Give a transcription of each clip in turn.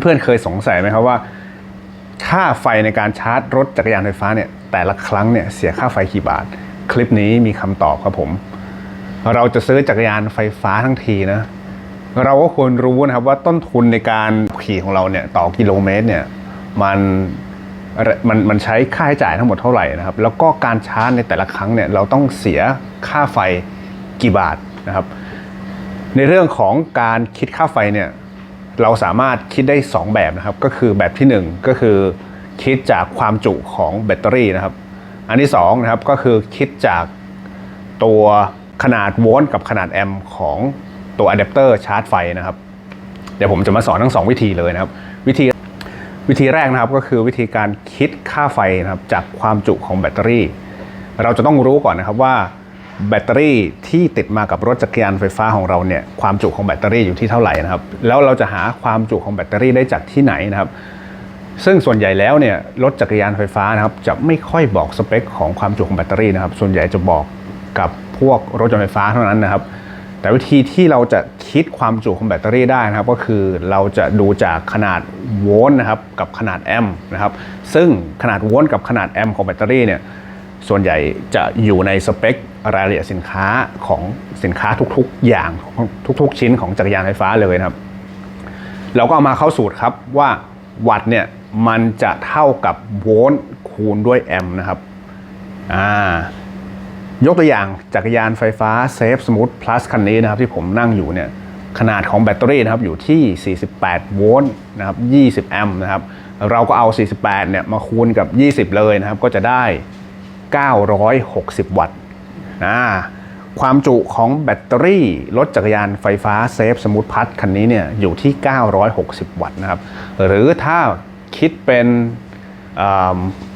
เพื่อนๆเคยสงสัยไหมครับว่า ค่าไฟในการชาร์จรถจักรยานไฟฟ้าเนี่ยแต่ละครั้งเนี่ยเสียค่าไฟกี่บาท คลิปนี้มีคำตอบครับผม เราจะซื้อจักรยานไฟฟ้าทั้งทีนะเราก็ควรรู้นะครับว่าต้นทุนในการขี่ของเราเนี่ยต่อกิโลเมตรเนี่ยมันมันมันใช้ค่าใช้จ่ายทั้งหมดเท่าไหร่นะครับ แล้วก็การชาร์จในแต่ละครั้งเนี่ยเราต้องเสียค่าไฟกี่บาทนะครับ ในเรื่องของการคิดค่าไฟเนี่ย เราสามารถคิดได้ 2 แบบนะครับ ก็คือแบบที่ 1 ก็คือคิดจากความจุของแบตเตอรี่นะครับ อันที่2นะครับก็คือคิดจากตัวขนาดโวลต์กับขนาดแอมป์ของตัวอะแดปเตอร์ชาร์จไฟนะครับ เดี๋ยวผมจะมาสอนทั้ง 2 วิธีเลยนะครับ วิธีวิธีแรกนะครับก็คือวิธีการคิดค่าไฟนะครับจากความจุของแบตเตอรี่ เราจะต้องรู้ก่อนนะครับว่า แบตเตอรี่ที่ติดมากับรถจักรยานไฟฟ้าของเราเนี่ยความจุของแบตเตอรี่อยู่ที่เท่าไหร่นะครับ แล้วเราจะหาความจุของแบตเตอรี่ได้จากที่ไหนนะครับซึ่งส่วนใหญ่แล้วเนี่ยรถจักรยานไฟฟ้านะครับจะไม่ค่อยบอกสเปคของความจุของแบตเตอรี่นะครับ ส่วนใหญ่จะบอกกับพวกรถยนต์ไฟฟ้าเท่านั้นนะครับ แต่วิธีที่เราจะคิดความจุของแบตเตอรี่ได้นะครับ ก็คือเราจะดูจากขนาดโวลต์นะครับกับขนาดแอมป์นะครับ ซึ่งขนาดโวลต์กับขนาดแอมป์ของแบตเตอรี่เนี่ย ส่วนใหญ่จะอยู่ในสเปครายละเอียดสินค้าของสินค้าทุกๆอย่างทุกๆ ชิ้นของจักรยานไฟฟ้าเลยนะครับ เราก็เอามาเข้าสูตรครับว่าวัตต์เนี่ยมันจะเท่ากับโวลต์คูณด้วยแอมป์นะครับอ่ายกตัวอย่างจักรยานไฟฟ้า Safe Smooth Plus คันนี้นะครับที่ผมนั่งอยู่เนี่ยขนาดของแบตเตอรี่นะครับอยู่ที่ 48 โวลต์นะครับ 20 แอมป์นะครับ เราก็เอา 48 เนี่ยมาคูณกับ 20 เลยนะครับ ก็จะได้ 960 วัตต์นะความจุของแบตเตอรี่รถจักรยานไฟฟ้า Safe Smooth Plus คันนี้เนี่ยอยู่ที่ 960 วัตต์นะครับ หรือถ้าคิดเป็น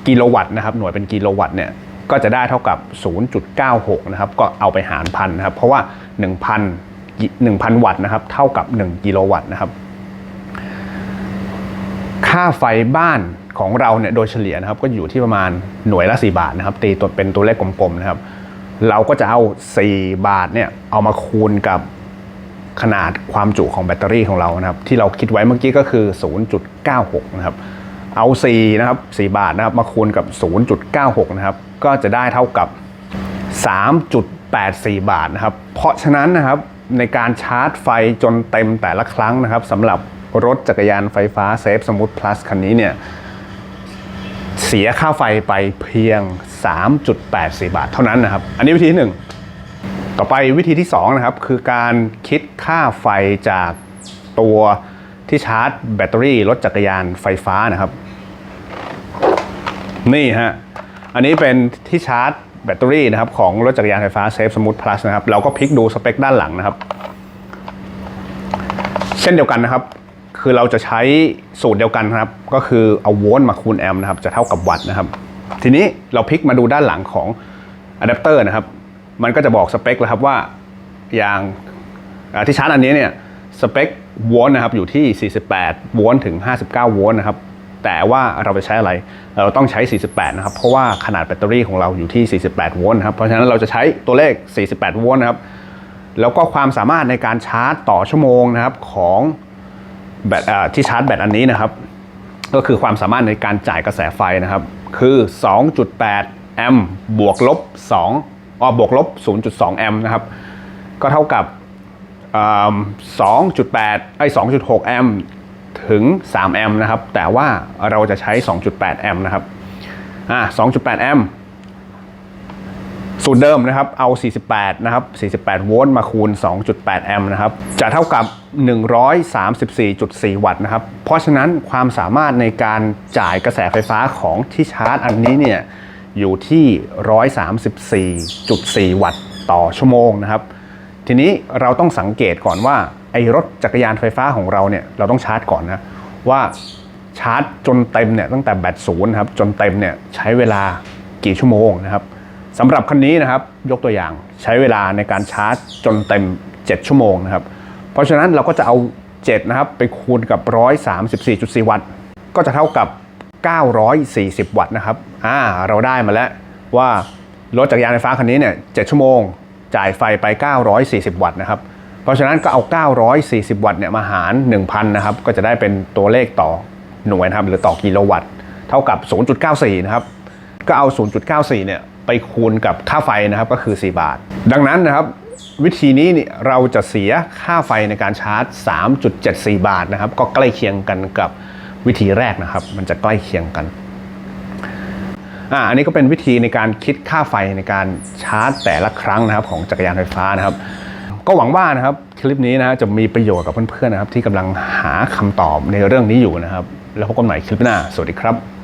กิโลวัตต์นะครับ หน่วยเป็นกิโลวัตต์เนี่ยก็จะได้เท่ากับ 0.96 นะครับ ก็เอาไปหารพันนะครับ เพราะว่า 1,000 1,000 วัตต์นะครับ เท่ากับ 1 กิโลวัตต์นะครับ ค่าไฟบ้านของเราเนี่ยโดยเฉลี่ยนะครับก็อยู่ที่ประมาณหน่วยละ 4 บาทนะครับตีตัวเป็นตัวเลขกลมๆนะครับ เราก็จะเอา 4 บาทเนี่ยเอามาคูณกับขนาดความจุของแบตเตอรี่ของเรานะครับ ที่เราคิดไว้เมื่อกี้ก็คือ 0.96 นะครับ เอา 4 นะครับ 4 บาทนะครับมาคูณกับ 0.96 นะครับ ก็จะได้เท่ากับ 3.84 บาทนะครับ เพราะฉะนั้นนะครับในการชาร์จไฟจนเต็มแต่ละครั้งนะครับสำหรับ รถจักรยานไฟฟ้า Safe Smooth Plus คันนี้เนี่ยเสียค่าไฟไปเพียง 3.84 บาทเท่านั้นนะครับ อันนี้วิธีที่ 1 ต่อไปวิธีที่ 2 นะครับ คือการคิดค่าไฟจากตัวที่ชาร์จแบตเตอรี่รถจักรยานไฟฟ้านะครับ นี่ฮะ อันนี้เป็นที่ชาร์จแบตเตอรี่นะครับของรถจักรยานไฟฟ้า Safe Smooth Plus นะครับ เราก็พลิกดูสเปคด้านหลังนะครับ เช่นเดียวกันนะครับ คือเราจะใช้สูตรเดียวกันครับ ก็คือเอาโวลต์มาคูณแอมป์นะครับ จะเท่ากับวัตต์นะครับ ทีนี้เราพลิกมาดูด้านหลังของอะแดปเตอร์นะครับ มันก็จะบอกสเปคแล้วครับว่าอย่างที่ชาร์จอันนี้เนี่ยสเปคโวลต์นะครับอยู่ที่ 48 โวลต์ถึง 59 โวลต์นะครับ แต่ว่าเราจะใช้อะไร เราต้องใช้ 48 นะครับ เพราะว่าขนาดแบตเตอรี่ของเราอยู่ที่ 48 โวลต์นะครับ เพราะฉะนั้นเราจะใช้ตัวเลข 48 โวลต์นะครับ แล้วก็ความสามารถในการชาร์จต่อชั่วโมงนะครับของ แบตที่ชาร์จแบตอันนี้นะครับ ก็คือความสามารถในการจ่ายกระแสไฟนะครับ คือ 2.8 แอมป์บวกลบ2อ๋อบวกลบ 0.2 แอมป์นะครับ ก็เท่ากับ 2.8 ไอ้ 2.6 แอมป์ถึง 3 แอมป์นะครับ แต่ว่าเราจะใช้ 2.8 แอมป์นะครับ อ่า 2.8 แอมป์ สูตรเดิมนะครับ เอา 48 นะครับ 48 โวลต์มาคูณ 2.8 แอมป์นะครับ จะเท่ากับ 134.4 วัตต์นะครับ เพราะฉะนั้นความสามารถในการจ่ายกระแสไฟฟ้าของที่ชาร์จอันนี้เนี่ย อยู่ที่ 134.4 วัตต์ต่อชั่วโมงนะครับ ทีนี้เราต้องสังเกตก่อนว่า ไอ้รถจักรยานไฟฟ้าของเราเนี่ย เราต้องชาร์จก่อนนะ ว่าชาร์จจนเต็มเนี่ยตั้งแต่แบตศูนย์ครับ จนเต็มเนี่ยใช้เวลากี่ชั่วโมงนะครับ สำหรับคันนี้นะครับยกตัวอย่างใช้เวลาในการชาร์จจนเต็ม 7 ชั่วโมงนะครับ เพราะฉะนั้นเราก็จะเอา 7 นะครับ ไปคูณกับ 134.4 วัตต์ ก็จะเท่ากับ 940 วัตต์นะครับอ่าเราได้มาแล้วว่ารถจักรยานไฟฟ้าคันนี้เนี่ย 7 ชั่วโมง จ่ายไฟไป 940 วัตต์นะครับ เพราะฉะนั้นก็เอา 940 วัตต์เนี่ยมาหาร 1,000 นะครับ ก็จะได้เป็นตัวเลขต่อหน่วยนะครับหรือต่อกิโลวัตต์ เท่ากับ 0.94 นะครับ ก็เอา 0.94 เนี่ย ไปคูณกับค่าไฟนะครับก็คือ 4 บาท ดังนั้นนะครับวิธีนี้เนี่ยเราจะเสียค่าไฟในการชาร์จ 3.74 บาทนะครับ ก็ใกล้เคียงกันกับวิธีแรกนะครับ มันจะใกล้เคียงกันอ่าอันนี้ก็เป็นวิธีในการคิดค่าไฟในการชาร์จแต่ละครั้งนะครับ ของจักรยานไฟฟ้านะครับ ก็หวังว่านะครับคลิปนี้นะฮะจะมีประโยชน์กับเพื่อนๆนะครับ ที่กำลังหาคำตอบในเรื่องนี้อยู่นะครับ แล้วพบกันใหม่คลิปหน้า สวัสดีครับ